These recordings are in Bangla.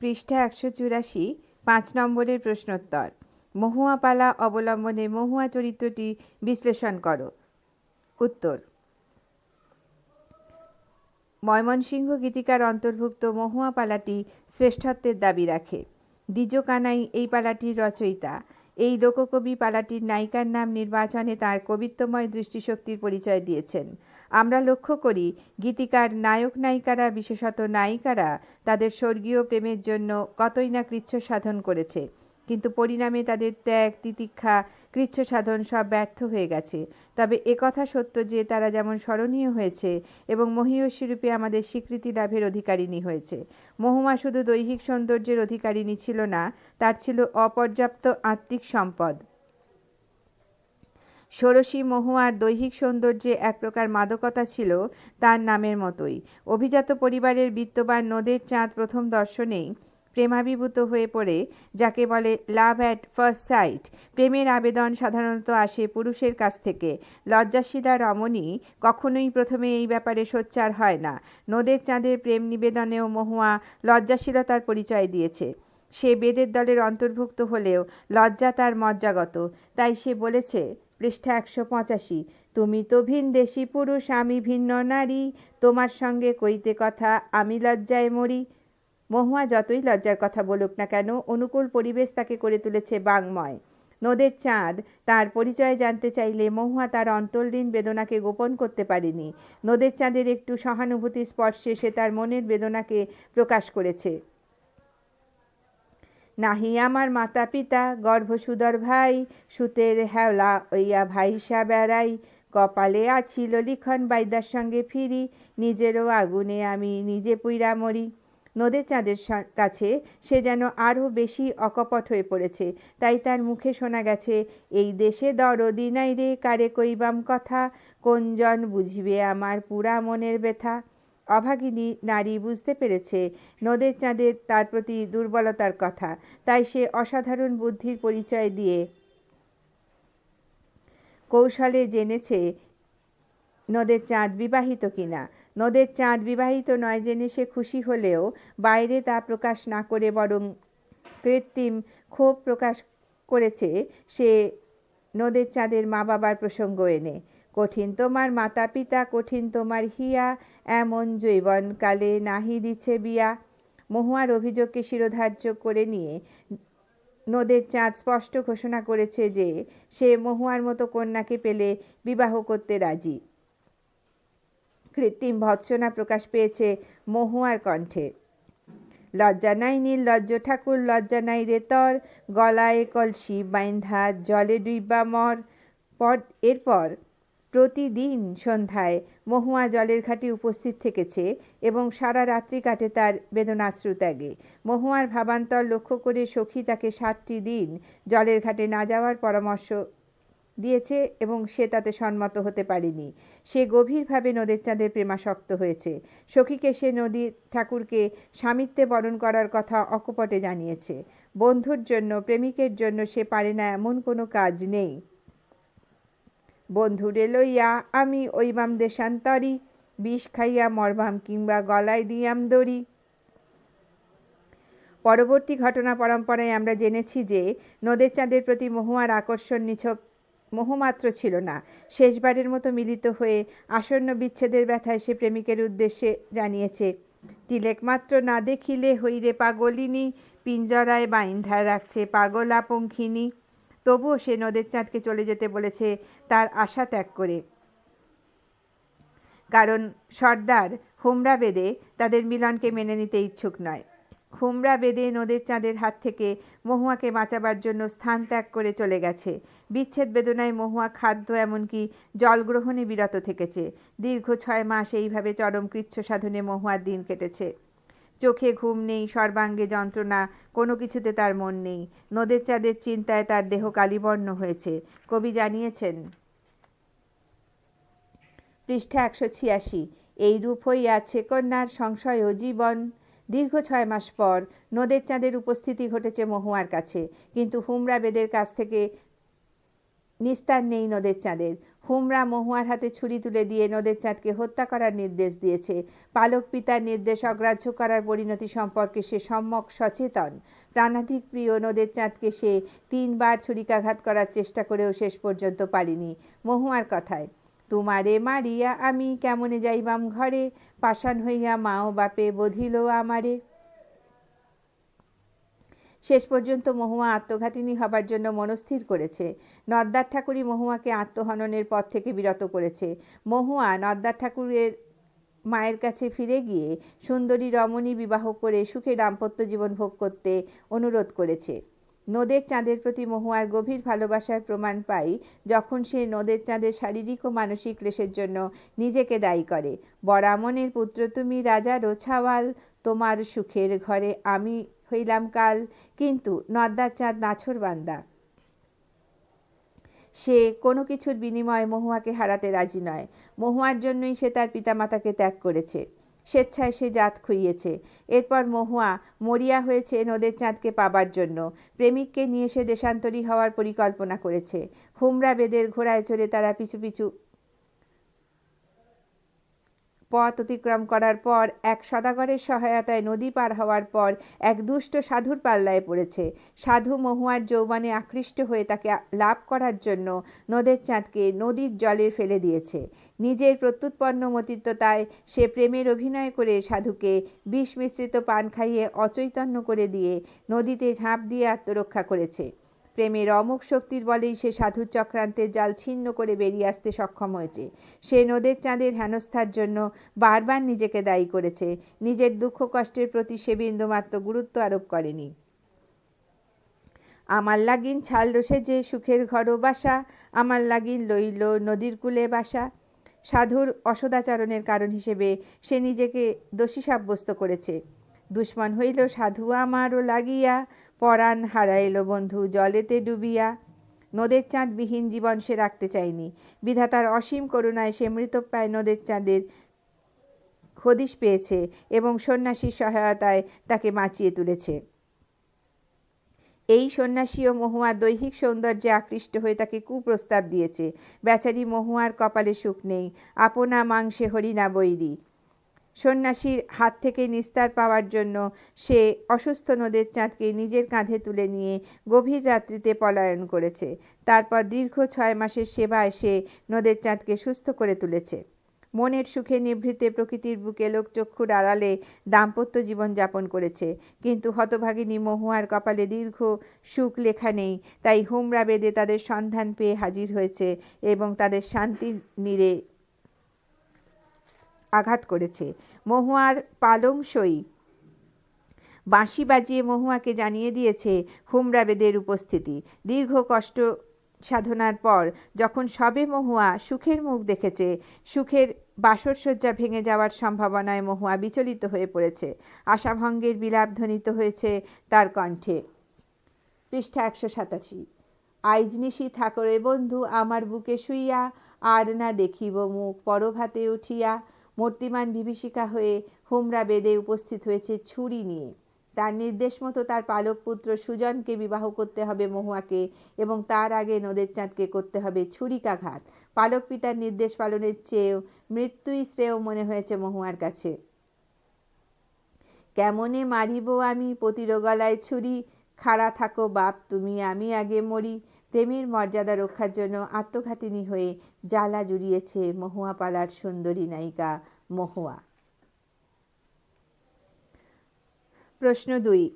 পৃষ্ঠা একশো চুরাশি, পাঁচ নম্বরের প্রশ্নোত্তর। মহুয়াপালা অবলম্বনে মহুয়া চরিত্রটি বিশ্লেষণ করো। উত্তর। ময়মনসিংহ গীতিকার অন্তর্ভুক্ত মহুয়া পালাটি শ্রেষ্ঠত্বের দাবি রাখে। দ্বিজ কানাই এই পালাটির রচয়িতা। এই লোককবি পালাটির নায়িকার নাম নির্বাচনে তার কবিত্বময় দৃষ্টিশক্তির পরিচয় দিয়েছেন। আমরা লক্ষ্য করি, গীতিকার, নায়ক নায়িকারা, বিশেষত নায়িকারা তাদের স্বর্গীয় প্রেমের জন্য কতই না কৃচ্ছ সাধন করেছে। কিন্তু পরিণামে তাদের ত্যাগ, তিতিক্ষা কৃচ্ছ সাধন সব ব্যর্থ হয়ে গেছে। তবে একথা সত্য যে তারা যেমন স্মরণীয় হয়েছে এবং মহীয়সী রূপে আমাদের স্বীকৃতি লাভের অধিকারিণী হয়েছে। মহুমা শুধু দৈহিক সৌন্দর্যের অধিকারিণী ছিল না, তার ছিল অপর্যাপ্ত আত্মিক সম্পদ। ষোড়শী মহুয়ার দৈহিক সৌন্দর্যে এক প্রকার মাদকতা ছিল তার নামের মতোই। অভিজাত পরিবারের বিত্তবান নদের চাঁদ প্রথম দর্শনেই প্রেমাভিভূত হয়ে পড়ে, যাকে বলে লাভ অ্যাট ফার্স্ট সাইট। প্রেমের আবেদন সাধারণত আসে পুরুষের কাছ থেকে। লজ্জাশীলা রমণী কখনোই প্রথমে এই ব্যাপারে সোচ্চার হয় না। নদের চাঁদের প্রেম নিবেদনেও মহুয়া লজ্জাশীলতার পরিচয় দিয়েছে। সে বেদের দলের অন্তর্ভুক্ত হলেও লজ্জা তার মজ্জাগত। তাই সে বলেছে, পৃষ্ঠা একশো পঁচাশি, তুমি তো ভিন দেশি পুরুষ, আমি ভিন্ন নারী, তোমার সঙ্গে কইতে কথা, আমি লজ্জায় মরি। মহুয়া যতই লজ্জার কথা বলুক না কেন, অনুকূল পরিবেশ তাকে করে তুলেছে বাংময়। নদের চাঁদ, তার পরিচয় জানতে চাইলে মহুয়া তার অন্তর্লীন বেদনাকে গোপন করতে পারেনি। নদের চাঁদের একটু সহানুভূতি স্পর্শে সে তার মনের বেদনাকে প্রকাশ করেছে। নাহি আমার মাতা পিতা গর্ভসুদর ভাই, সুতের হেওলা ওইয়া ভাইসা বেড়াই, কপালে আছিল লিখন বাইদার সঙ্গে ফিরি, নিজেরও আগুনে আমি নিজে পুইরা মরি। নদের চাঁদের কাছে সে যেন আরও বেশি অকপট হয়ে পড়েছে। তাই তার মুখে শোনা গেছে, এই দেশে দরদি নাই রে, কারে কইবাম কথা? কোনজন বুঝবে আমার পুরা মনের ব্যথা? অভাগিনী নারী বুঝতে পেরেছে, নদের চাঁদের তার প্রতি দুর্বলতার কথা। তাই সে অসাধারণ বুদ্ধির পরিচয় দিয়ে কৌশলে জেনেছে, নদের চাঁদ বিবাহিত কিনা? নদের চাঁদ বিবাহিত নয় জেনে সে খুশি হলেও বাইরে তা প্রকাশ না করে বরং কৃত্রিম ক্ষোভ প্রকাশ করেছে সে নদের চাঁদের মা বাবার প্রসঙ্গ এনে। কঠিন তোমার মাতা পিতা কঠিন তোমার হিয়া, এমন জৈবনকালে নাহি দিছে বিয়া। মহুয়ার অভিযোগকে শিরোধার্য করে নিয়ে নদের চাঁদ স্পষ্ট ঘোষণা করেছে যে সে মহুয়ার মতো কন্যাকে পেলে বিবাহ করতে রাজি। কৃত্রিম ভৎসনা প্রকাশ পেয়েছে মহুয়ার কণ্ঠে। লজ্জা নাই নীল লজ্জ, ঠাকুর লজ্জা নাই রেতর গলায় কলসি বাইন্ধা জলে ডুইবা মর। পর, এরপর প্রতিদিন সন্ধ্যায় মহুয়া জলের ঘাটে উপস্থিত থেকেছে এবং সারা রাত্রি কাটে তার বেদনাশ্রু ত্যাগে। মহুয়ার ভাবান্তর লক্ষ্য করে সখী তাকে সাতটি দিন জলের ঘাটে না যাওয়ার পরামর্শ দিয়েছে এবং সে তাতে সম্মত হতে পারেনি। সে গভীরভাবে নদের চাঁদের প্রেমাসক্ত হয়েছে। সখীকে সে নদী ঠাকুরকে স্বামিত্বে বরণ করার কথা অকপটে জানিয়েছে। বন্ধুর জন্য, প্রেমিকের জন্য সে পারে না এমন কোনো কাজ নেই। বন্ধুরে লইয়া আমি ওইবাম দেশান্তরি, বিষ খাইয়া মরবাম কিংবা গলায় দিয়াম দড়ি। পরবর্তী ঘটনা পরম্পরায় আমরা জেনেছি যে, নদের চাঁদের প্রতি মহুয়ার আকর্ষণ নিছক মোহমাত্র ছিল না। শেষবারের মতো মিলিত হয়ে আসন্ন বিচ্ছেদের ব্যথায় সে প্রেমিকের উদ্দেশ্যে জানিয়েছে, তিলেক মাত্র না দেখিলে হইরে পাগলিনী, পিঞ্জরায় বাইন্ধায় রাখছে পাগলা পঙ্খিনী তবুও সে নদের চাঁদকে চলে যেতে বলেছে, তার আশা ত্যাগ করে। কারণ সর্দার হুমরা বেদে তাদের মিলনকে মেনে নিতে ইচ্ছুক নয়। খুমরা বেদে নদের চাঁদের হাত থেকে মহুয়াকে বাঁচাবার জন্য স্থান ত্যাগ করে চলে গেছে। বিচ্ছেদ বেদনায় মহুয়া খাদ্য এমনকি জলগ্রহণে বিরত থেকেছে। দীর্ঘ ছয় মাস এইভাবে চরম কৃচ্ছ সাধনে মহুয়ার দিন কেটেছে। চোখে ঘুম নেই, সর্বাঙ্গে যন্ত্রণা, কোনো কিছুতে তার মন নেই। নদের চাঁদের চিন্তায় তার দেহ কালিবর্ণ হয়েছে। কবি জানিয়েছেন, পৃষ্ঠা একশো ছিয়াশি। এই রূপ হইয়াছে কন্যার সংশয় ও জীবন। দীর্ঘ ছয় মাস পর নদের চাঁদের উপস্থিতি ঘটেছে মহুয়ার কাছে। কিন্তু হুমরা বেদের কাছ থেকে নিস্তার নেই নদের চাঁদের। হুমরা মহুয়ার হাতে ছুরি তুলে দিয়ে নদের চাঁদকে হত্যা করার নির্দেশ দিয়েছে। পালক পিতার নির্দেশ অগ্রাহ্য করার পরিণতি সম্পর্কে সে সম্যক সচেতন। প্রাণাধিক প্রিয় নদের চাঁদকে সে তিনবার ছুরিকাঘাত করার চেষ্টা করেও শেষ পর্যন্ত পারিনি। মহুয়ার কথায় তোমারে মারিয়া আমি কেমনে যাইবাম ঘরে? পাষাণ হইয়া মাও বাপে বধিল আমারে। শেষ পর্যন্ত মহুয়া আত্মঘাতিনী হবার জন্য মনস্থির করেছে। নদ্দার ঠাকুরই মহুয়াকে আত্মহননের পথ থেকে বিরত করেছে। মহুয়া নদ্দার ঠাকুরের মায়ের কাছে ফিরে গিয়ে সুন্দরী রমণী বিবাহ করে সুখে দাম্পত্য জীবন ভোগ করতে অনুরোধ করেছে। নদের চাঁদের প্রতি মহুয়ার গভীর ভালোবাসার প্রমাণ পাই যখন সে নদের চাঁদের শারীরিক ও মানসিক ক্লেশের জন্য নিজেকে দায়ী করে। বরামনের পুত্র, তুমি রাজা রোছাওয়াল, তোমার সুখের ঘরে আমি হইলাম কাল, কিন্তু নদ্দার চাঁদ নাছর বান্দা। সে কোনো কিছুর বিনিময়ে মহুয়াকে হারাতে রাজি নয়। মহুয়ার জন্যই সে তার পিতামাতাকে ত্যাগ করেছে। স্বেচ্ছায় সে জাত খুইয়েছে। এরপর মহুয়া মরিয়া হয়েছে নদের চাঁদকে পাবার জন্য। প্রেমিককে নিয়ে সে দেশান্তরী হওয়ার পরিকল্পনা করেছে। হুমরা বেদের ঘোড়ায় চড়ে তারা পিছু পিছু পথ অতিক্রম করার পর এক সদাগরের সহায়তায় নদী পার হওয়ার পর এক দুষ্ট সাধুর পাল্লায় পড়েছে। সাধু মহুয়ার যৌবনে আকৃষ্ট হয়ে তাকে লাভ করার জন্য নদের চাঁদকে নদীর জলে ফেলে দিয়েছে। নিজের প্রত্যুৎপন্ন মতিত্বতায় সে প্রেমের অভিনয় করে সাধুকে বিষ মিশ্রিত পান খাইয়ে অচৈতন্য করে দিয়ে নদীতে ঝাঁপ দিয়ে আত্মরক্ষা করেছে। প্রেমের অমুক শক্তির বলেই সে সাধুর চক্রান্তের জাল ছিন্ন করে বেরিয়ে আসতে সক্ষম হয়েছে। সে নদের চাঁদের হেনস্থার জন্য বারবার নিজেকে দায়ী করেছে। নিজের দুঃখ কষ্টের প্রতি সে বিন্দুমাত্র গুরুত্ব আরোপ করেনি। আমার লাগিন ছাল রসে যে সুখের ঘরও বাসা, আমার লাগিন লইল নদীর কূলে বাসা। সাধুর অসদাচরণের কারণ হিসেবে সে নিজেকে দোষী সাব্যস্ত করেছে। দুশ্মন হইল সাধু আমারও লাগিয়া পরাণ হারাইল বন্ধু, জলেতে ডুবিয়া নদের চাঁদবিহীন জীবন সে রাখতে চায়নি। বিধাতার অসীম করুণায় সে মৃতপ্রায় নদের চাঁদের হদিশ পেয়েছে এবং সন্ন্যাসীর সহায়তায় তাকে বাঁচিয়ে তুলেছে। এই সন্ন্যাসী ও মহুয়ার দৈহিক সৌন্দর্যে আকৃষ্ট হয়ে তাকে কুপ্রস্তাব দিয়েছে। বেচারি মহুয়ার কপালে সুখ নেই। আপনা মাংসে হরিণা বৈরী। সন্ন্যাসীর হাত থেকে নিস্তার পাওয়ার জন্য সে অসুস্থ নদের চাঁদকে নিজের কাঁধে তুলে নিয়ে গভীর রাত্রিতে পলায়ন করেছে। তারপর দীর্ঘ ছয় মাসের সেবায় সে নদের চাঁদকে সুস্থ করে তুলেছে। মনের সুখে নিভৃতে প্রকৃতির বুকে লোকচক্ষুর আড়ালে দাম্পত্য জীবন যাপন করেছে। কিন্তু হতভাগিনী মহুয়ার কপালে দীর্ঘ সুখ লেখা নেই, তাই হুমরা বেদে তাদের সন্ধান পেয়ে হাজির হয়েছে এবং তাদের শান্তি নিরে আঘাত করেছে। মহুয়ার পালং সই। বাঁশি বাজিয়ে মহুয়াকে জানিয়ে দিয়েছে হুমরা বেদের উপস্থিতি। দীর্ঘ কষ্ট সাধনার পর যখন সবে মহুয়া সুখের মুখ দেখেছে, সুখের বাসরসজ্জা ভেঙে যাওয়ার সম্ভাবনায় মহুয়া বিচলিত হয়ে পড়েছে। আশাভঙ্গের বিলাপ ধ্বনিত হয়েছে তার কণ্ঠে। পৃষ্ঠা একশো সাতাশি। আইজ নিশি থাকরে বন্ধু, আমার বুকে শুইয়া, আর না দেখিব মুখ, পরভাতে উঠিয়া মূর্তিমান বিভীষিকা হয়ে হোমরা বেদে উপস্থিত হয়েছে ছুরি নিয়ে। তার নির্দেশ মতো তার পালক পুত্র সুজনকে বিবাহ করতে হবে মহুয়াকে এবং তার আগে নদের চাঁদকে করতে হবে ছুরিকাঘাত। পালক পিতার নির্দেশ পালনের চেয়েও মৃত্যুই শ্রেয় মনে হয়েছে মহুয়ার কাছে। কেমনে মারিব আমি পতির গলায় ছুরি? খাড়া থাকো বাপ, তুমি আমি আগে মরি। প্রেমের মর্যাদা রক্ষার জন্য আত্মঘাতিনী হয়ে জ্বালা জুড়িয়েছে মহুয়া পালার সুন্দরী নায়িকা মহুয়া। প্রশ্ন দুই।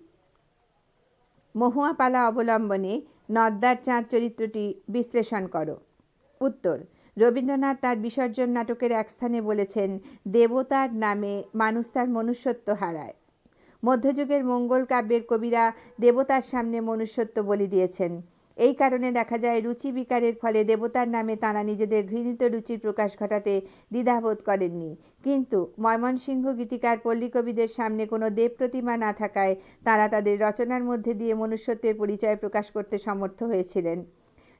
মহুয়াপালা অবলম্বনে নদ্দার চাঁদ চরিত্রটি বিশ্লেষণ করো। উত্তর, রবীন্দ্রনাথ তার বিসর্জন নাটকের এক স্থানে বলেছেন, দেবতার নামে মানুষ তার মনুষ্যত্ব হারায়। মধ্যযুগের মঙ্গল কাব্যের কবিরা দেবতার সামনে মনুষ্যত্ব বলি দিয়েছেন। এই কারণে দেখা যায় রুচি বিকারের ফলে দেবতার নামে তাঁরা নিজেদের ঘৃণিত রুচির প্রকাশ ঘটাতে দ্বিধাবোধ করেননি। কিন্তু ময়মনসিংহ গীতিকার পল্লীকবিদের সামনে কোনো দেব প্রতিমা না থাকায় তাঁরা তাদের রচনার মধ্যে দিয়ে মনুষ্যত্বের পরিচয় প্রকাশ করতে সমর্থ হয়েছিলেন।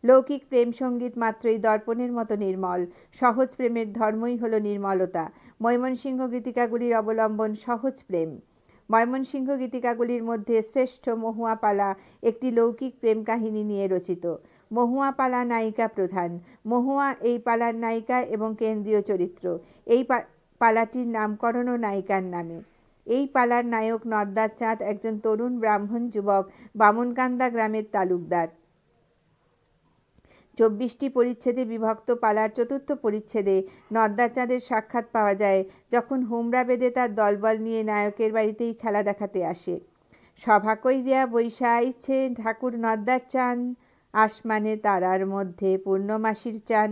লৌকিক প্রেম সংগীত মাত্রই দর্পণের মতো নির্মল, সহজ প্রেমের ধর্মই হলো নির্মলতা। ময়মনসিংহ গীতিকাগুলির অবলম্বন সহজ প্রেম। ময়মনসিংহ গীতিকাগুলির মধ্যে শ্রেষ্ঠ মহুয়াপালা একটি লৌকিক প্রেম কাহিনী নিয়ে রচিত। মহুয়াপালা নায়িকা প্রধান। মহুয়া এই পালার নায়িকা এবং কেন্দ্রীয় চরিত্র। এই পালাটির নামকরণ ও নায়িকার নামে। এই পালার নায়ক নর্দার চাঁদ একজন তরুণ ব্রাহ্মণ যুবক বামনকান্দা গ্রামের তালুকদার। চব্বিশটি পরিচ্ছেদে বিভক্ত পালার চতুর্থ পরিচ্ছেদে নদ্দাচাঁদের সাক্ষাৎ পাওয়া যায়, যখন হুমরা বেদে তার দলবল নিয়ে নায়কের বাড়িতেই খেলা দেখাতে আসে। সভা কইরিয়া বৈশাইছে ঠাকুর নদ্দার চান, আসমানে তারার মধ্যে পূর্ণমাসির চান।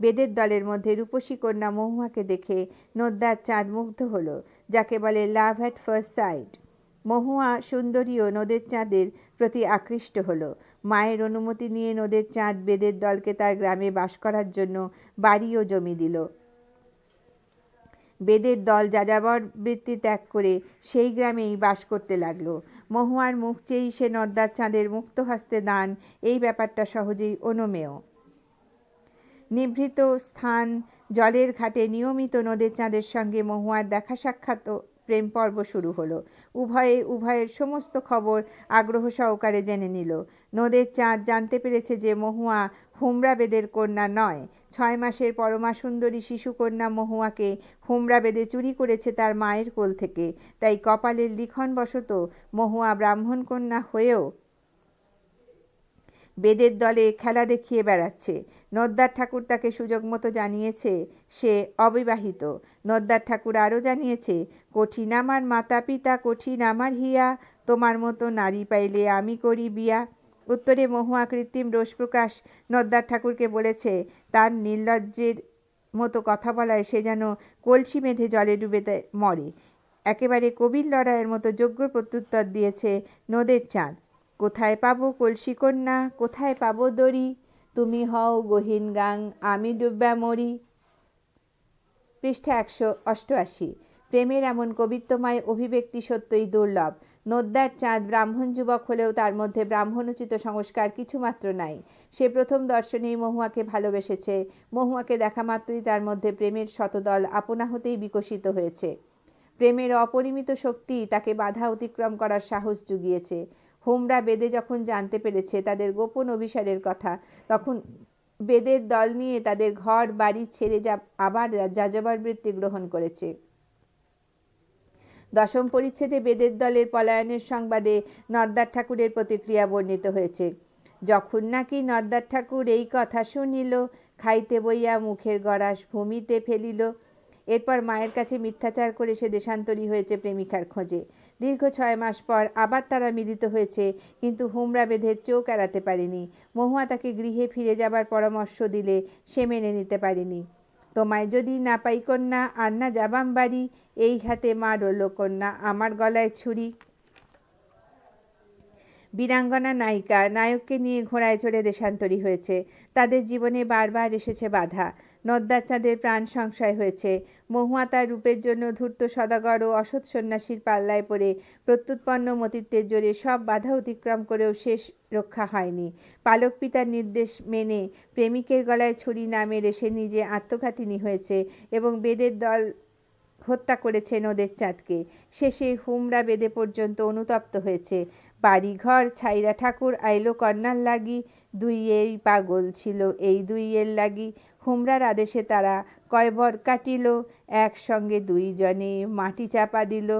বেদের দলের মধ্যে রূপসী কন্যা মহুয়াকে দেখে নদ্দার চাঁদ মুগ্ধ হলো, যাকে বলে love at first sight Mahua সুন্দরী ও নদের চাঁদের প্রতি আকৃষ্ট হল। মায়ের অনুমতি নিয়ে নদের চাঁদ বেদের দলকে তার গ্রামে বাস করার জন্য বাড়ি ও জমি দিল। বেদের দল যাযাবর বৃত্তি ত্যাগ করে সেই গ্রামেই বাস করতে লাগল। মহুয়ার মুখ চেয়েই সে নদ্দার চাঁদের মুক্ত হস্তে দান, এই ব্যাপারটা সহজেই অনুমেয়। নিভৃত স্থান, জলের ঘাটে নিয়মিত নদের চাঁদের সঙ্গে মহুয়ার দেখা সাক্ষাৎ প্রেম পর্ব শুরু হলো। উভয়ে, উভয়ের সমস্ত খবর আগ্রহ সহকারে জেনে নিল। নদের চাঁদ জানতে পেরেছে যে মহুয়া হুমরা বেদের কন্যা নয়। ছয় মাসের পরমা সুন্দরী শিশুকন্যা মহুয়াকে হুমরা বেদে চুরি করেছে তার মায়ের কোল থেকে। তাই কপালের লিখনবশত মহুয়া ব্রাহ্মণ কন্যা হয়েও বেদের দলে খেলা দেখিয়ে বেড়াচ্ছে। নদ্দার ঠাকুর তাকে সুযোগ মতো জানিয়েছে, সে অবিবাহিত। নদ্দার ঠাকুর আরও জানিয়েছে কঠিন আমার মাতা পিতা কঠিন আমার হিয়া, তোমার মতো নারী পাইলে আমি করি বিয়া। উত্তরে মহুয়া কৃত্রিম রোষ প্রকাশ নদ্দার ঠাকুরকে বলেছে, তার নির্লজ্জের মতো কথা বলায় সে যেন কলসি বেঁধে জলে ডুবে মরে। একেবারে কবির লড়াইয়ের মতো যোগ্য প্রত্যুত্তর দিয়েছে নদের চাঁদ। কোথায় পাবো কলসি কন্যা, কোথায় পাবো দড়ি? তুমি হও গহীন গাং, আমি ডুব্বা মরি। পৃষ্ঠা একশো অষ্টআশি। প্রেমের এমন কবিত্বময় অভিব্যক্তি সত্যই দুর্লভ। নদ্যার চাঁদ ব্রাহ্মণ যুবক হলেও তার মধ্যে ব্রাহ্মণোচিত সংস্কার কিছুমাত্র নাই। সে প্রথম দর্শনেই মহুয়াকে ভালোবেসেছে। মহুয়াকে দেখা মাত্রই তার মধ্যে প্রেমের শতদল আপনা হতেই বিকশিত হয়েছে। প্রেমের অপরিমিত শক্তি তাকে বাধা অতিক্রম করার সাহস জুগিয়েছে। হোমরা বেদে যখন জানতে পেরেছে তাদের গোপন অভিসারের কথা, তখন বেদের দল নিয়ে তাদের ঘর, বাড়ি ছেড়ে যা, আবার যাযাবার বৃত্তি গ্রহণ করেছে। দশম পরিচ্ছেদে বেদের দলের পলায়নের সংবাদে নর্দার ঠাকুরের প্রতিক্রিয়া বর্ণিত হয়েছে। যখন নাকি নর্দার ঠাকুর এই কথা শুনিল, খাইতে বইয়া মুখের গড়াস ভূমিতে ফেলিল এরপর মায়ের কাছে মিথ্যাচার করে সে দেশান্তরী হয়েছে প্রেমিকার খোঁজে। দীর্ঘ ছয় মাস পর আবার তারা মিলিত হয়েছে, কিন্তু হুমরা বেঁধে চোখ এড়াতে পারেনি। মহুয়া তাকে গৃহে ফিরে যাবার পরামর্শ দিলে সে মেনে নিতে পারেনি। তোমায় যদি না পাই কন্যা, আর না যাবাম বাড়ি, এই হাতে মা রল কন্যা আমার গলায় ছুরি। বীরাঙ্গনা নায়িকা, নায়ককে নিয়ে ঘোড়ায় চড়ে দেশান্তরী হয়েছে। তাদের জীবনে বারবার এসেছে বাধা। নদ্দার চাঁদের প্রাণ সংশয় হয়েছে। মহুয়া তার রূপের জন্য ধূর্ত সদাগর ও অসৎ সন্ন্যাসীর পাল্লায় পড়ে। প্রত্যুৎপন্ন মতিত্বের জোরে সব বাধা অতিক্রম করেও শেষ রক্ষা হয়নি। পালক পিতার নির্দেশ মেনে প্রেমিকের গলায় ছুরি না মেরে সে নিজে আত্মঘাতিনী হয়েছে এবং বেদের দল হত্যা করেছে নদের চাঁদকে। শেষে হুমরা বেদে পর্যন্ত অনুতপ্ত হয়েছে। বাড়িঘর, ছাইরা ঠাকুর, আইলো কন্যার লাগি দুই এই পাগল ছিল। এই দুই এর লাগি হুমরার আদেশে তারা কয়বর কাটিল, একসঙ্গে দুইজনে মাটি চাপা দিল।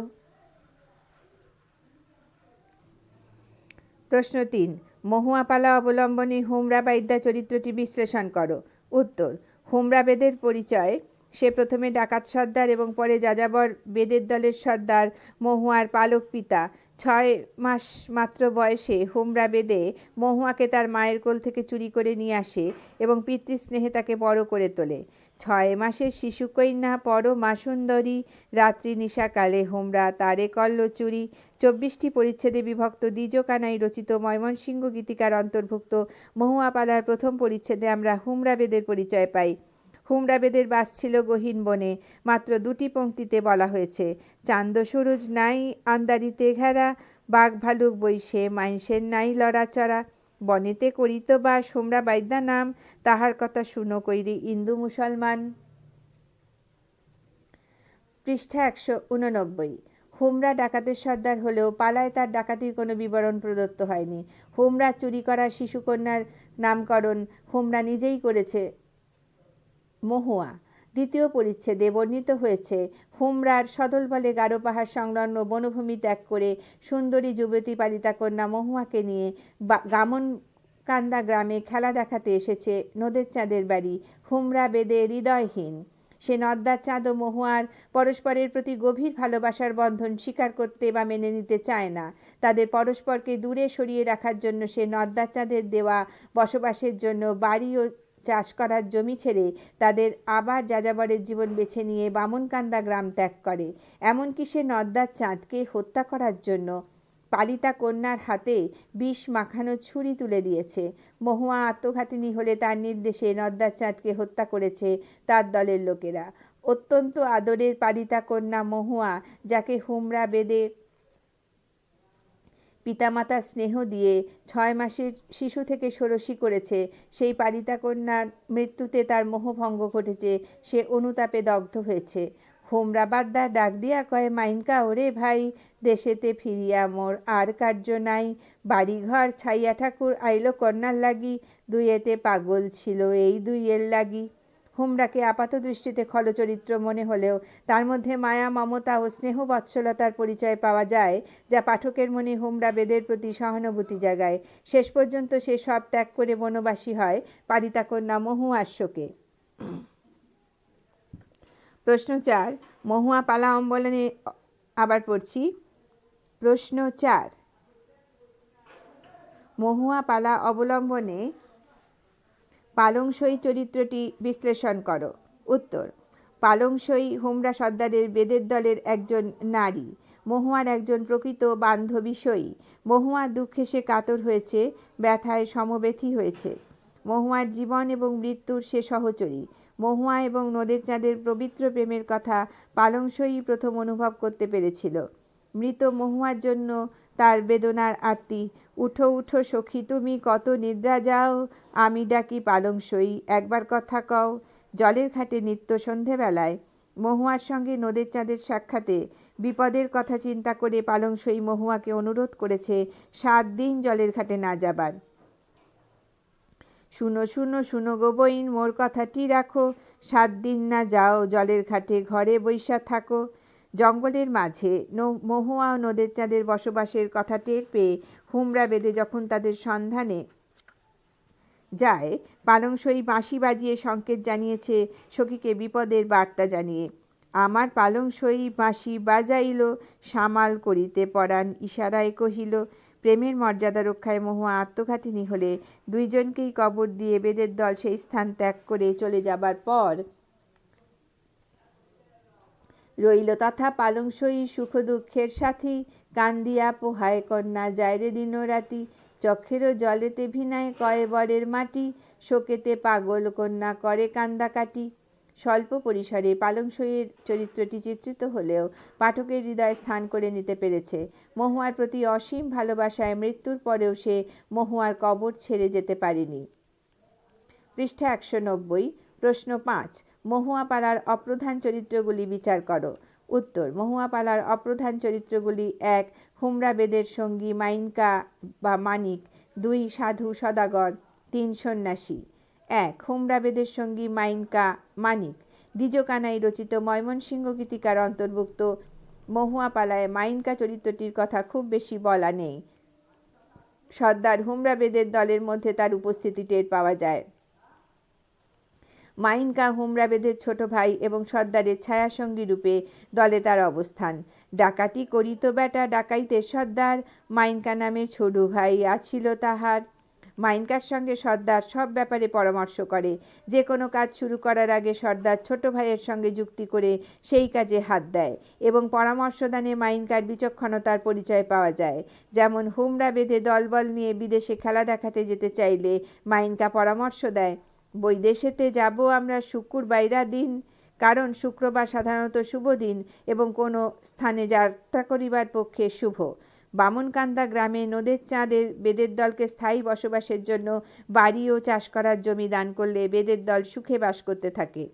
প্রশ্ন তিন মহুয়াপালা অবলম্বনে হুমরা বাইদ্যা চরিত্রটি বিশ্লেষণ করো। উত্তর হুমরা বেদের পরিচয় সে প্রথমে ডাকাত সর্দার এবং পরে যাযাবর বেদের দলের সর্দার, মহুয়ার পালক পিতা। ছয় মাস মাত্র বয়সে হোমরা বেদে মহুয়াকে তার মায়ের কোল থেকে চুরি করে নিয়ে আসে এবং পিতৃস্নেহে তাকে বড় করে তোলে। ছয় মাসের শিশুকন্যা পর মা সুন্দরী রাত্রি নিশাকালে হোমরা তারে কল্ল চুরি। চব্বিশটি পরিচ্ছেদে বিভক্ত দ্বিজকানাই রচিত ময়মনসিংহ গীতিকার অন্তর্ভুক্ত মহুয়াপালার প্রথম পরিচ্ছেদে আমরা হুমরা বেদের পরিচয় পাই। হুমরা বেদের বাস ছিল গহীন বনে। মাত্র দুটি পংক্তিতে বলা হয়েছে চান্দ সুরুজ নাই, আন্দারিতে ঘেরা বাঘ ভালুক বইসে মাইনসের নাই লড়াচড়া। বনেতে করিত বা সোমরা বাইদ্যা নাম, তাহার কথা শুনো কইরি ইন্দু মুসলমান। পৃষ্ঠা একশো উননব্বই হোমরা ডাকাতের সর্দার হলেও পালায় তার ডাকাতির কোনো বিবরণ প্রদত্ত হয়নি। হোমরা চুরি করা শিশুকন্যার নামকরণ হোমরা নিজেই করেছে। মহুয়া। দ্বিতীয় পরিচ্ছেদে বর্ণিত হয়েছে, হুমরার সদল বলে গারো পাহাড় সংলগ্ন বনভূমি ত্যাগ করে সুন্দরী যুবতী পালিতা কন্যা মহুয়াকে নিয়ে গামন কান্দা গ্রামে খেলা দেখাতে এসেছে নদের চাঁদের বাড়ি, হুমরা বেদে হৃদয়হীন। সে নদ্দার চাঁদ ও মহুয়ার পরস্পরের প্রতি গভীর ভালোবাসার বন্ধন স্বীকার করতে বা মেনে নিতে চায় না। তাদের পরস্পরকে দূরে সরিয়ে রাখার জন্য সে নদ্দার চাঁদের দেওয়া বসবাসের জন্য বাড়ি ও চাষ করার জমি ছেড়ে তাদের আবার যাযাবরের জীবন বেছে নিয়ে বামনকান্দা গ্রাম ত্যাগ করে। এমনকি সে নদ্দার চাঁদকে হত্যা করার জন্য পালিতা কন্যার হাতে বিষ মাখানো ছুরি তুলে দিয়েছে। মহুয়া আত্মঘাতিনী হলে তার নির্দেশে নদ্দার চাঁদকে হত্যা করেছে তার দলের লোকেরা। অত্যন্ত আদরের পালিতা কন্যা মহুয়া, যাকে হুমরা বেদে পিতামাতার স্নেহ দিয়ে ছয় মাসের শিশু থেকে ষোড়শী করেছে। সেই পালিতা কন্যার মৃত্যুতে তার মোহভঙ্গ ঘটেছে। সে অনুতাপে দগ্ধ হয়েছে। হোমরা বাদ্দা ডাক দিয়া কয়, মাইনকা ওরে ভাই, দেশেতে ফিরিয়া মোর আর কার্য নাই। বাড়িঘর ছাইয়া ঠাকুর আইলো কন্যার লাগি, দুইয়েতে পাগল ছিল এই দুইয়ের লাগি। হুমরাকে আপাত দৃষ্টিতে খলচরিত্র মনে হলেও তার মধ্যে মায়া, মমতা ও স্নেহ বৎসলতার পরিচয় পাওয়া যায়, যা পাঠকের মনে হুমরা বেদের প্রতি সহানুভূতি জাগায়। শেষ পর্যন্ত সে সব ত্যাগ করে বনবাসী হয় পারিতা কন্যা মহু আশ্বকে। প্রশ্ন চার, মহুয়া পালা অম্বলনে আবার পড়ছি। প্রশ্ন চার, মহুয়া পালা অবলম্বনে পালংসই চরিত্রটি বিশ্লেষণ করো। উত্তর পালংসই হোমরা সর্দারের বেদের দলের একজন নারী। মহুয়ার একজন প্রকৃত বান্ধবীসই মহুয়ার দুঃখে সে কাতর হয়েছে, ব্যথায় সমবেথী হয়েছে। মহুয়ার জীবন এবং মৃত্যুর সে সহচরী। মহুয়া এবং নদের চাঁদের পবিত্র প্রেমের কথা পালংসই প্রথম অনুভব করতে পেরেছিল। মৃত মহুয়ার জন্য তার বেদনার আরতি। উঠো উঠো সখী, তুমি কত নিদ্রা যাও, আমি ডাকি পালং সই। একবার কথা কও, জলের ঘাটে নিত্য সন্ধেবেলায়। মহুয়ার সঙ্গে নদের চাঁদের সাক্ষাতে বিপদের কথা চিন্তা করে পালংসই মহুয়াকে অনুরোধ করেছে, সাত দিন জলের ঘাটে না যাবার। শুনো শুনো শুনো গো বইন, মোর কথাটি রাখো, সাত দিন না যাও জলের ঘাটে, ঘরে বৈশা থাকো। জঙ্গলের মাঝে মহুয়া ও নদের চাঁদের বসবাসের কথা টের পেয়ে হুমরা বেঁধে যখন তাদের সন্ধানে যায় পালংসই বাঁশি বাজিয়ে সংকেত জানিয়েছে সখীকে বিপদের বার্তা জানিয়ে। আমার পালংসই বাঁশি বাজাইল, সামাল করিতে পরাণ ইশারায় কহিল, প্রেমের মর্যাদা রক্ষায় মহুয়া আত্মঘাতিনী হলে দুইজনকেই কবর দিয়ে বেদের দল সেই স্থান ত্যাগ করে চলে যাবার পর রইল তথা পালংসই সুখ দুঃখের সাথী কান্দিয়া পোহায় কন্যা যায়রে দিন রাতি। চক্ষেরও জলেতে ভিনায় কয়ে বরের মাটি, শোকেতে পাগল কন্যা করে কান্দাকাটি স্বল্প পরিসরে পালংসইয়ের চরিত্রটি চিত্রিত হলেও পাঠকের হৃদয় স্থান করে নিতে পেরেছে। মহুয়ার প্রতি অসীম ভালোবাসায় মৃত্যুর পরেও সে মহুয়ার কবর ছেড়ে যেতে পারেনি। পৃষ্ঠা একশো নব্বই প্রশ্ন পাঁচ মহুয়াপালার অপ্রধান চরিত্রগুলি বিচার করো। উত্তর মহুয়াপালার অপ্রধান চরিত্রগুলি এক হুমরা বেদের সঙ্গী মাইনকা বা মানিক, দুই, সাধু সদাগর, তিন, সন্ন্যাসী। এক হুমরা বেদের সঙ্গী মাইনকা, মানিক। দ্বিজকানাই রচিত ময়মনসিংহ গীতিকার অন্তর্ভুক্ত মহুয়াপালায় মাইনকা চরিত্রটির কথা খুব বেশি বলা নেই। সর্দার হুমরা বেদের দলের মধ্যে তার উপস্থিতি টের পাওয়া যায়। মাইনকা হুমরা বেদের ছোট ভাই এবং সর্দারের ছায়াসঙ্গী রূপে দলে তার অবস্থান। ডাকাতি করিত বেটা ডাকাইতের সর্দার, মাইনকা নামে ছোট ভাই আছিল তাহার। মাইনকার সঙ্গে সর্দার সব ব্যাপারে পরামর্শ করে। যে কোনো কাজ শুরু করার আগে সর্দার ছোট ভাইয়ের সঙ্গে যুক্তি করে সেই কাজে হাত দেয় এবং পরামর্শদানে মাইনকার বিচক্ষণতার পরিচয় পাওয়া যায়। যেমন হুমরা বেঁধে দলবল নিয়ে বিদেশে খেলা দেখাতে যেতে চাইলে মাইনকা পরামর্শ দেয় বৈদেশেতে যাব আমরা শুক্র বাইরা দিন, কারণ শুক্রবার সাধারণত শুভ দিন এবং কোনো স্থানে যাত্রা করিবার পক্ষে শুভ। বামনকান্দা গ্রামে নদের চাঁদের বেদের দলকে স্থায়ী বসবাসের জন্য বাড়ি ও চাষ করার জমি দান করলে বেদের দল সুখে বাস করতে থাকে।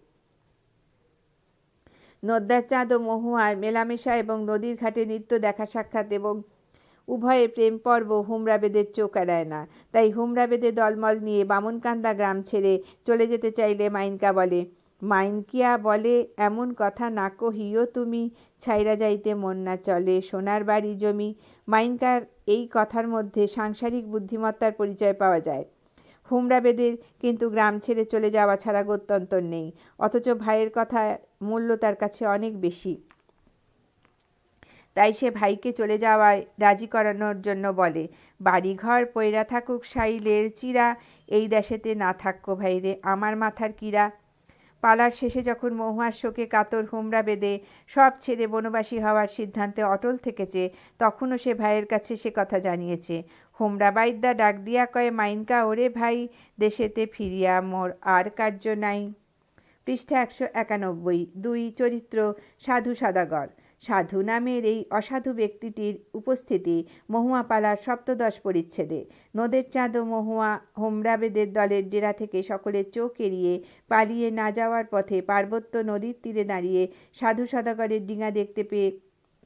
নদ্যার চাঁদ ও মহুয়ার মেলামেশা এবং নদীর ঘাটে নিত্য দেখা সাক্ষাৎ এবং উভয়ে প্রেম পর্ব হুমরাবেদের চোখ এড়ায় না। তাই হুমরাবেদে দলমল নিয়ে বামনকান্দা গ্রাম ছেড়ে চলে যেতে চাইলে মাইনকা বলে, মাইনকিয়া বলে এমন কথা না কহিও তুমি, ছাইরা যাইতে মন না চলে সোনার বাড়ি জমি। মাইনকার এই কথার মধ্যে সাংসারিক বুদ্ধিমত্তার পরিচয় পাওয়া যায়। হুমরাবেদের কিন্তু গ্রাম ছেড়ে চলে যাওয়া ছাড়া গত্যন্তর নেই, অথচ ভাইয়ের কথা মূল্য তার কাছে অনেক বেশি। তাই সে ভাইকে চলে যাওয়ায় রাজি করানোর জন্য বলে, বাড়িঘর, পয়রা থাকুক, সাইলের চিরা, এই দেশেতে না থাক্কো ভাইরে, আমার মাথার কিরা পালার শেষে যখন মহুয়ার শোকে কাতর হোমরা বেঁধে সব ছেড়ে বনবাসী হওয়ার সিদ্ধান্তে অটল থেকেছে, তখনও সে ভাইয়ের কাছে সে কথা জানিয়েছে হোমরা বাইদ্যা, ডাক দিয়া কয়ে, মাইনকা, ওরে ভাই, দেশেতে ফিরিয়া মোর আর কার্য নাই। পৃষ্ঠা একশো একানব্বই, দুই চরিত্র, সাধু সাদাগর। সাধু নামের এই অসাধু ব্যক্তিটির উপস্থিতি মহুয়াপালার সপ্তদশ পরিচ্ছেদে। নদের চাঁদ ও মহুয়া হোমরাবেদের দলের ডেরা থেকে সকলের চোখ এড়িয়ে পালিয়ে না যাওয়ার পথে পার্বত্য নদীর তীরে দাঁড়িয়ে সাধু সাদাগরের ডিঙা দেখতে পেয়ে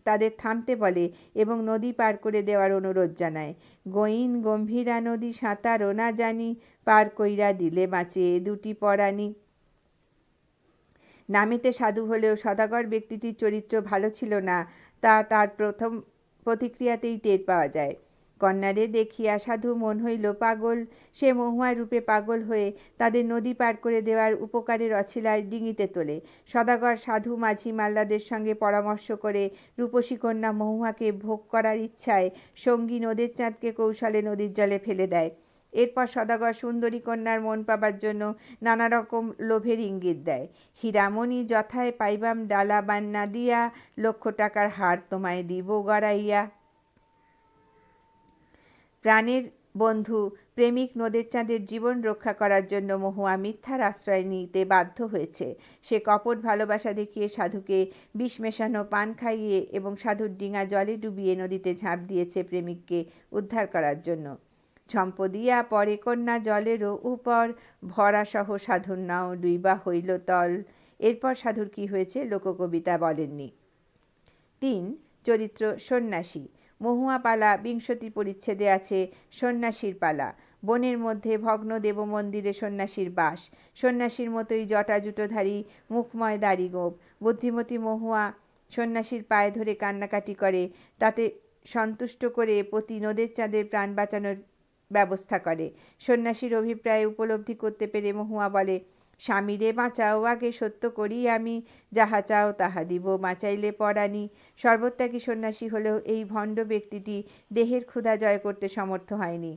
তাদের থামতে বলে এবং নদী পার করে দেওয়ার অনুরোধ জানায়। গইন গম্ভীরা নদী সাঁতারও না জানি, পার কইরা দিলে বাঁচে দুটি পরাণী। নামেতে সাধু হলেও সদাগর ব্যক্তিটির চরিত্র ভালো ছিল না, তা তার প্রথম প্রতিক্রিয়াতেই টের পাওয়া যায়। কন্যারে দেখিয়া সাধু মন হইল পাগল, সে মহুয়ার রূপে পাগল হয়ে তাদের নদী পার করে দেওয়ার উপকারের অছিলায় ডিঙিতে তোলে। সদাগর সাধু মাঝি মাল্লাদের সঙ্গে পরামর্শ করে রূপসী কন্যা মহুয়াকে ভোগ করার ইচ্ছায় সঙ্গী নদের চাঁদকে কৌশলে নদীর জলে ফেলে দেয়। এরপর সদাগর সুন্দরী কন্যার মন পাবার জন্য নানা রকম লোভের ইঙ্গিত দেয়। হীরামণি যথায় পাইবাম ডালা বান্না দিয়া, লক্ষ টাকার হার তোমায় দিব গড়াইয়া। প্রাণের বন্ধু, প্রেমিক নদের চাঁদের জীবন রক্ষা করার জন্য মহুয়া মিথ্যার আশ্রয় নিতে বাধ্য হয়েছে। সে কপট ভালোবাসা দেখিয়ে সাধুকে বিষ মেশানো, পান খাইয়ে এবং সাধুর ডিঙা জলে ডুবিয়ে নদীতে ঝাঁপ দিয়েছে প্রেমিককে উদ্ধার করার জন্য। ঝম্পদিয়া পরে কন্যা জলেরও উপর ভরাসহ সাধুর নাও ডুইবা হইল তল। এরপর সাধুর কি হয়েছে লোককবিতা বলেননি। তিন, চরিত্র সন্ন্যাসী। মহুয়া পালা বিংশতি পরিচ্ছেদে আছে সন্ন্যাসীর পালা। বনের মধ্যে ভগ্ন দেব মন্দিরে সন্ন্যাসীর বাস। সন্ন্যাসীর মতোই জটা জুটোধারী মুখময় দাড়ি গোপ বুদ্ধিমতী মহুয়া সন্ন্যাসীর পায়ে ধরে কান্নাকাটি করে। তাতে সন্তুষ্ট করে প্রতি নদের চাঁদের প্রাণ বাঁচানোর ব্যবস্থা করে। সন্ন্যাসীর অভিপ্রায় উপলব্ধি করতে পেরে মহুয়া বলে, স্বামীরে বাঁচাও, আগে সত্য করি আমি। যাহা চাও তাহা দিব, বাঁচাইলে পরানি সর্বত্যাগী সন্ন্যাসী হলেও এই ভণ্ড ব্যক্তিটি দেহের ক্ষুধা জয় করতে সমর্থ হয়নি।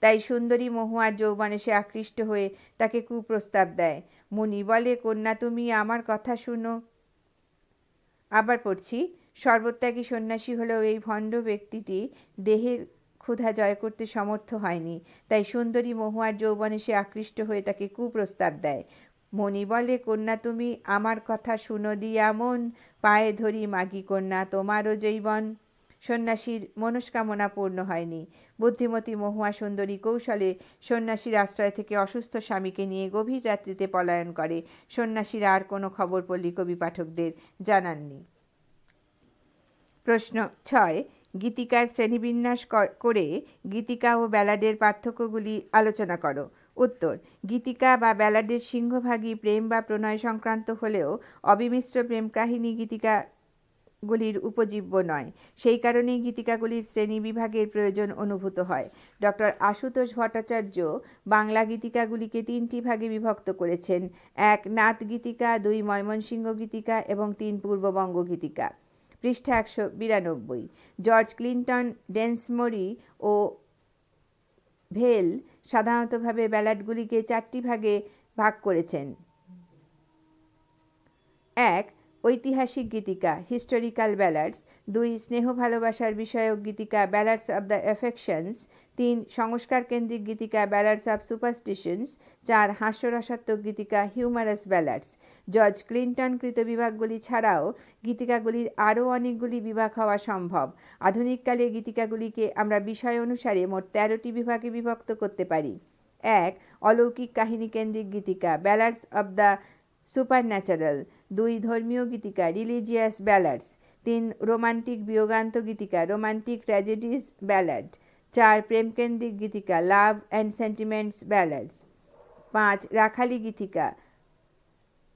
তাই সুন্দরী মহুয়ার যৌবনে সে আকৃষ্ট হয়ে তাকে কুপ্রস্তাব দেয়। মুনি বলে, কন্যা, তুমি আমার কথা শুনো। আবার পড়ছি, সর্বত্যাগী সন্ন্যাসী হলেও এই ভণ্ড ব্যক্তিটি দেহের ক্ষুধা জয় করতে সমর্থ হয়নি। তাই সুন্দরী মহুয়ার যৌবনে সে আকৃষ্ট হয়ে তাকে কুপ্রস্তাব দেয়। মণি বলে, কন্যা, তুমি আমার কথা শুনো দিয়া মন পায়ে ধরি মাগি কন্যা, তোমারও জৈবন সন্ন্যাসীর মনস্কামনা পূর্ণ হয়নি। বুদ্ধিমতী মহুয়া সুন্দরী কৌশলে সন্ন্যাসীর আশ্রয় থেকে অসুস্থ স্বামীকে নিয়ে গভীর রাত্রিতে পলায়ন করে। সন্ন্যাসীর আর কোনো খবর পল্লী কবি পাঠকদের জানাননি। প্রশ্ন ছয় গীতিকার শ্রেণীবিন্যাস করে গীতিকা ও ব্যালাডের পার্থক্যগুলি আলোচনা করো। উত্তর, গীতিকা বা ব্যালাডের সিংহভাগী প্রেম বা প্রণয় সংক্রান্ত হলেও অবিমিশ্র প্রেম কাহিনী গীতিকা গুলির উপজীব্য নয়। সেই কারণেই গীতিকাগুলির শ্রেণি বিভাগের প্রয়োজন অনুভূত হয়। ডক্টর আশুতোষ ভট্টাচার্য বাংলা গীতিকাগুলিকে তিনটি ভাগে বিভক্ত করেছেন। এক নাত গীতিকা, দুই ময়মনসিংহ গীতিকা এবং তিন পূর্ববঙ্গ গীতিকা। পৃষ্ঠা একশো বিরানব্বই। জর্জ ক্লিন্টন ডেন্সমরি ও ভেল সাধারণতভাবে ব্যালাটগুলিকে চারটি ভাগে ভাগ করেছেন। এক ঐতিহাসিক গীতিকা হিস্টোরিক্যাল ব্যালার্স দুই স্নেহ ভালোবাসার বিষয়ক গীতিকা ব্যালার্স অব দ্য এফেকশনস তিন সংস্কার কেন্দ্রিক গীতিকা ব্যালার্স অব সুপারস্টিশনস চার হাস্যরসাত্মক গীতিকা হিউমারাস ব্যালার্স জর্জ ক্লিন্টন কৃত বিভাগগুলি ছাড়াও গীতিকাগুলির আরও অনেকগুলি বিভাগ হওয়া সম্ভব। আধুনিককালে গীতিকাগুলিকে আমরা বিষয় অনুসারে মোট তেরোটি বিভাগে বিভক্ত করতে পারি। এক, অলৌকিক কাহিনী কেন্দ্রিক গীতিকা ballads of the super natural দুই ধর্মীয় গীতিকা রিলিজিয়াস ব্যালাডস তিন রোমান্টিক বিয়োগান্ত গীতিকা রোমান্টিক ট্র্যাজেডিস ব্যালাড চার প্রেমকেন্দ্রিক গীতিকা লাভ অ্যান্ড সেন্টিমেন্টস ব্যালাডস পাঁচ রাখালি গীতিকা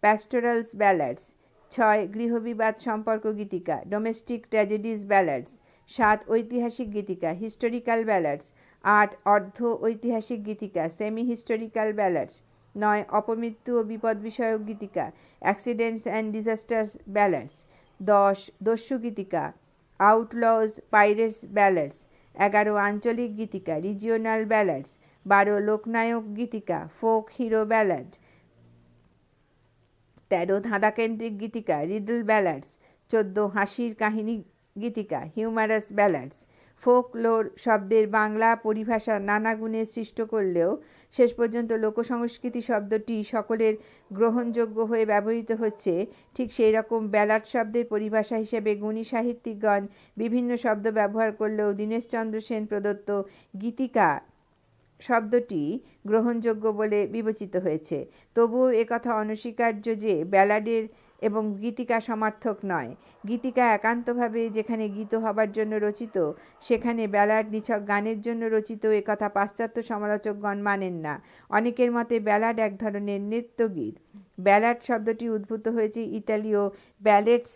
প্যাস্টোরালস ব্যালাডস ছয় গৃহবিবাদ সম্পর্ক গীতিকা ডোমেস্টিক ট্র্যাজেডিস ব্যালাডস সাত ঐতিহাসিক গীতিকা হিস্টোরিক্যাল ব্যালাডস আট অর্ধ ঐতিহাসিক গীতিকা সেমি হিস্টোরিক্যাল ব্যালাডস নয়, অপমৃত্যু ও বিপদ বিষয়ক গীতিকা অ্যাক্সিডেন্টস অ্যান্ড ডিজাস্টার্স ব্যালাডস দশ, দস্যু গীতিকা আউটলজ পাইরেটস ব্যালাডস এগারো, আঞ্চলিক গীতিকা রিজিওনাল ব্যালাডস বারো, লোকনায়ক গীতিকা ফোক হিরো ব্যালাড তেরো, ধাঁধাকেন্দ্রিক গীতিকা রিডল ব্যালাডস চোদ্দ, হাসির কাহিনী গীতিকা হিউমারাস ব্যালাডস ফোকলোর শব্দের বাংলা পরিভাষা নানা গুণে সৃষ্ট করলেও শেষ পর্যন্ত লোকসংস্কৃতি শব্দটি সকলের গ্রহণযোগ্য হয়ে ব্যবহৃত হচ্ছে। ঠিক সেই রকম ব্যালাট শব্দের পরিভাষা হিসেবে গুণী সাহিত্যিকগণ বিভিন্ন শব্দ ব্যবহার করলেও দীনেশচন্দ্র সেন প্রদত্ত গীতিকা শব্দটি গ্রহণযোগ্য বলে বিবেচিত হয়েছে। তবুও একথা অনস্বীকার্য যে ব্যালাডের এবং গীতিকা সমার্থক নয়। গীতিকা একান্তভাবে যেখানে গীত হবার জন্য রচিত, সেখানে ব্যালাড নিছক গানের জন্য রচিত একথা পাশ্চাত্য সমালোচকগণ মানেন না। অনেকের মতে ব্যালাড এক ধরনের নৃত্যগীত ব্যালাড শব্দটি উদ্ভূত হয়েছে ইতালীয় ব্যালেটস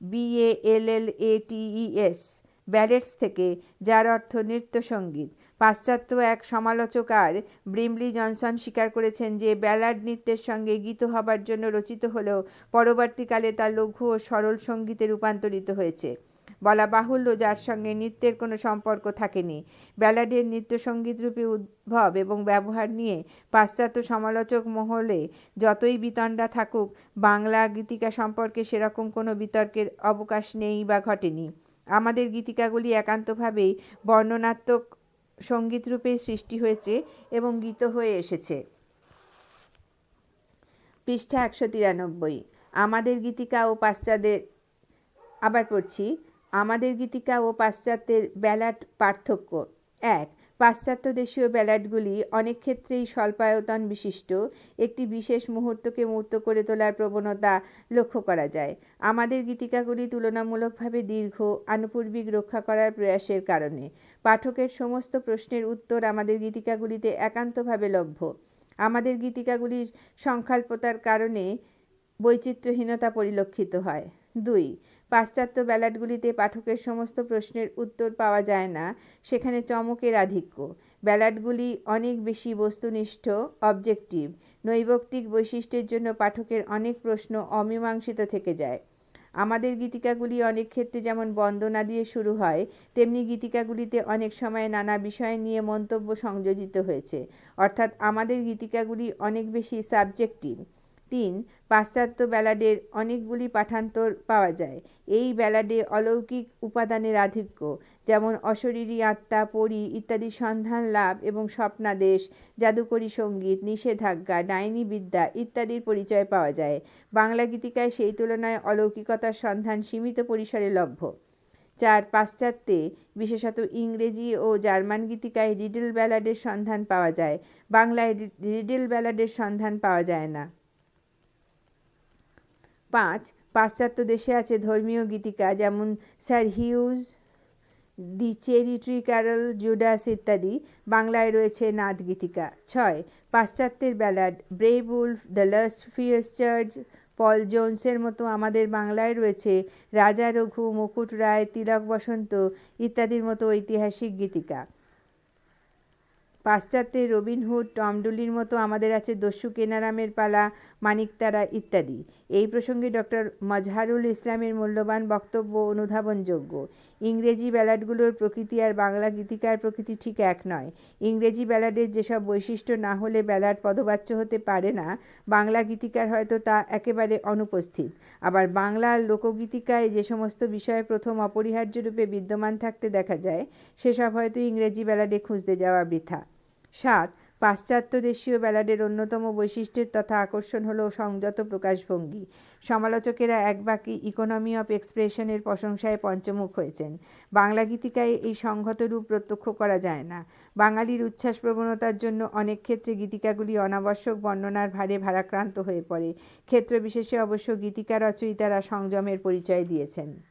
বিএ এল এল এ টিইএস ব্যালেটস থেকে, যার অর্থ নৃত্যসঙ্গীত পাশ্চাত্য এক সমালোচক আর ব্রিমলি জনসন স্বীকার করেছেন যে ব্যালাড নৃত্যের সঙ্গে গীত হবার জন্য রচিত হলেও পরবর্তীকালে তা লঘু ও সরল সঙ্গীতে রূপান্তরিত হয়েছে। বলা বাহুল্য যার সঙ্গে নৃত্যের কোনো সম্পর্ক থাকেনি। ব্যালাডের নৃত্যসঙ্গীত রূপে উদ্ভব এবং ব্যবহার নিয়ে পাশ্চাত্য সমালোচক মহলে যতই বিতণ্ডা থাকুক, বাংলা গীতিকা সম্পর্কে সেরকম কোনো বিতর্কের অবকাশ নেই বা ঘটেনি। আমাদের গীতিকাগুলি একান্তভাবেই বর্ণনাত্মক সংগীত রূপে সৃষ্টি হয়েছে এবং গীত হয়ে এসেছে। পৃষ্ঠা একশো তিরানব্বই। আমাদের গীতিকা ও পাশ্চাত্যের, আবার পড়ছি, আমাদের গীতিকা ও পাশ্চাত্যের ব্যালাট পার্থক্য। এক পাশ্চাত্য দেশীয় ব্যালাটগুলি অনেক ক্ষেত্রেই স্বল্পায়তন বিশিষ্ট। একটি বিশেষ মুহূর্তকে মূর্ত করে তোলার প্রবণতা লক্ষ্য করা যায়। আমাদের গীতিকাগুলি তুলনামূলকভাবে দীর্ঘ, আনুপূর্বিক রক্ষা করার প্রয়াসের কারণে। পাঠকের সমস্ত প্রশ্নের উত্তর আমাদের গীতিকাগুলিতে একান্তভাবে লভ্য। আমাদের গীতিকাগুলির সংখ্যাল্পতার কারণে বৈচিত্র্যহীনতা পরিলক্ষিত হয়। দুই পাশ্চাত্য ব্যালাটগুলিতে পাঠকের সমস্ত প্রশ্নের উত্তর পাওয়া যায় না, সেখানে চমকের আধিক্য। ব্যালাটগুলি অনেক বেশি বস্তুনিষ্ঠ অবজেক্টিভ নৈবক্তিক বৈশিষ্ট্যের জন্য পাঠকের অনেক প্রশ্ন অমীমাংসিত থেকে যায়। আমাদের গীতিকাগুলি অনেক ক্ষেত্রে যেমন বন্দনা দিয়ে শুরু হয়, তেমনি গীতিকাগুলিতে অনেক সময় নানা বিষয় নিয়ে মন্তব্য সংযোজিত হয়েছে। অর্থাৎ আমাদের গীতিকাগুলি অনেক বেশি সাবজেক্টিভ তিন পাশ্চাত্য ব্যালাডের অনেকগুলি পাঠান্তর পাওয়া যায়। এই ব্যালাডে অলৌকিক উপাদানের আধিক্য, যেমন অশরীরী আত্মা, পরি ইত্যাদি সন্ধান, লাভ এবং স্বপ্নাদেশ, জাদুকরী সংগীত, নিষেধাজ্ঞা, ডাইনি বিদ্যা ইত্যাদির পরিচয় পাওয়া যায়। বাংলা গীতিকায় সেই তুলনায় অলৌকিকতার সন্ধান সীমিত পরিসরে লভ্য। চার পাশ্চাত্যে, বিশেষত ইংরেজি ও জার্মান গীতিকায় রিডল ব্যালাডের সন্ধান পাওয়া যায়। বাংলায় রিডেল ব্যালাডের সন্ধান পাওয়া যায় না। পাঁচ, পাশ্চাত্য দেশে আছে ধর্মীয় গীতিকা যেমন sir Hugh, the cherry tree carol, Judas ইত্যাদি। বাংলায় রয়েছে নাদ গীতিকা। ছয়, পাশ্চাত্যের ballad, brave wolf, the last fierce church Paul জোনসের মতো আমাদের বাংলায় রয়েছে রাজা, রঘু, মুকুট রায়, তিলক বসন্ত ইত্যাদির মতো ঐতিহাসিক গীতিকা। পাশ্চাত্যে রবিনহুড টমডুলির মতো আমাদের আছে দস্যু কেনারামের পালা মানিকতারা ইত্যাদি। এই প্রসঙ্গে ডক্টর মজহারুল ইসলামের মূল্যবান বক্তব্য অনুধাবনযোগ্য। ইংরেজি ব্যালাডগুলোর প্রকৃতি আর বাংলা গীতিকার প্রকৃতি ঠিক এক নয়। ইংরেজি ব্যালাডের যেসব বৈশিষ্ট্য না হলে ব্যালাড পদবাচ্য হতে পারে না, বাংলা গীতিকার হয়তো তা একেবারে অনুপস্থিত। আবার বাংলার লোকগীতিকায় যে সমস্ত বিষয়ে প্রথম অপরিহার্য রূপে বিদ্যমান থাকতে দেখা যায়, সেসব হয়তো ইংরেজি ব্যালাডে খুঁজতে যাওয়া বৃথা। সাত, পাশ্চাত্য দেশীয় ব্যালাডের অন্যতম বৈশিষ্ট্যের তথা আকর্ষণ হল সংযত প্রকাশভঙ্গি। সমালোচকেরা এক বাকি ইকোনমি অফ এক্সপ্রেশনের প্রশংসায় পঞ্চমুখ হয়েছেন। বাংলা গীতিকায় এই সংহত রূপ প্রত্যক্ষ করা যায় না। বাঙালির উচ্ছ্বাস প্রবণতার জন্য অনেক ক্ষেত্রে গীতিকাগুলি অনাবশ্যক বর্ণনার ভারে ভারাক্রান্ত হয়ে পড়ে। ক্ষেত্রবিশেষে অবশ্য গীতিকা রচয়িতারা সংযমের পরিচয় দিয়েছেন।